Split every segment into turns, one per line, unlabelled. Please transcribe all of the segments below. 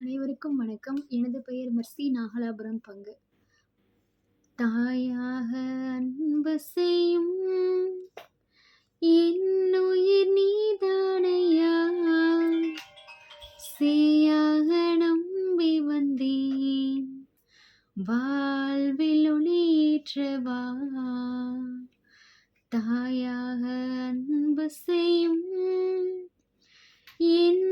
அனைவருக்கும் வணக்கம். எனது பெயர் மெர்சி நாகலாபுரம் பங்கு. தாயாக அன்பு செய்யும் என்னுயிர் நீதானையா சேயாக நம்பி வந்தேன் வாழ்வில் ஒளியேற்றவா தாயாக அன்பு செய்யும் என்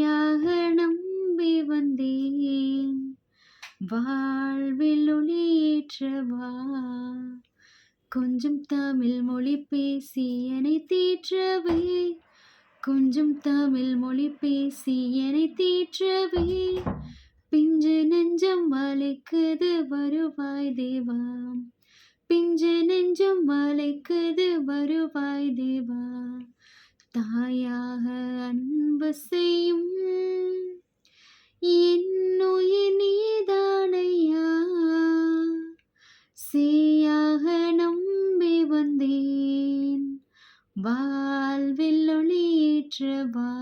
சேயாக நம்பி வந்தேன். வாழ்வில் ஒளியேற்றவா? கொஞ்சம் தமிழ் மொழி பேசி என்னை தீற்றவே. கொஞ்சம் தமிழ் மொழி பேசி என்னை தீற்றவே. பிஞ்சு நெஞ்சம் வளைக்குது வருவாய் தேவா. பிஞ்சு நெஞ்சம் வளைக்குது வருவாய் தேவா. தாயாக அன்பு செய்யும் என்னுயிர் நீதானையா? சேயாக நம்பி வந்தேன். வாழ்வில் ஒளியேற்றவா?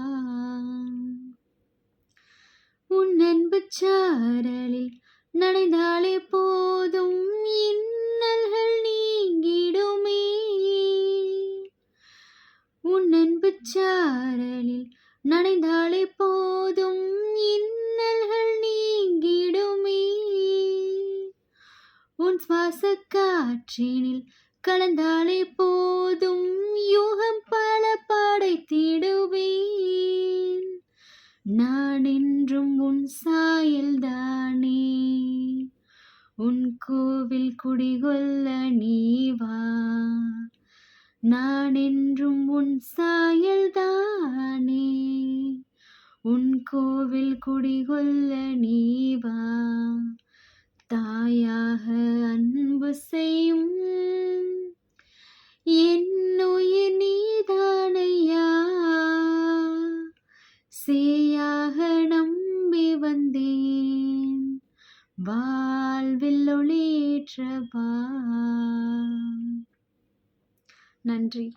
உன் அன்பு சாரலில் நனைந்தாலே போதும். இன்னல்கள் நீங்கிடுமே. உன் அன்பு சாரலில் நனைந்தாலே போதும் இன்னல்கள் நீங்கிடுமே. உன் சுவாச காற்றினில் கலந்தாலே போதும் யூகம் பல படைத்திடுவேன். நான் என்றும் உன் சாயல்தானே. உன் கோவில் குடிகொள்ள நீ வா. நான் என்றும் உன் சாயல்தானே. கோவில் குடிகொள்ள நீவா? தாயாக அன்பு செய்யும் என்னுயிர் நீதானையா? சேயாக நம்பி வந்தேன் வாழ்வில் ஒளியேற்றவா நன்றி.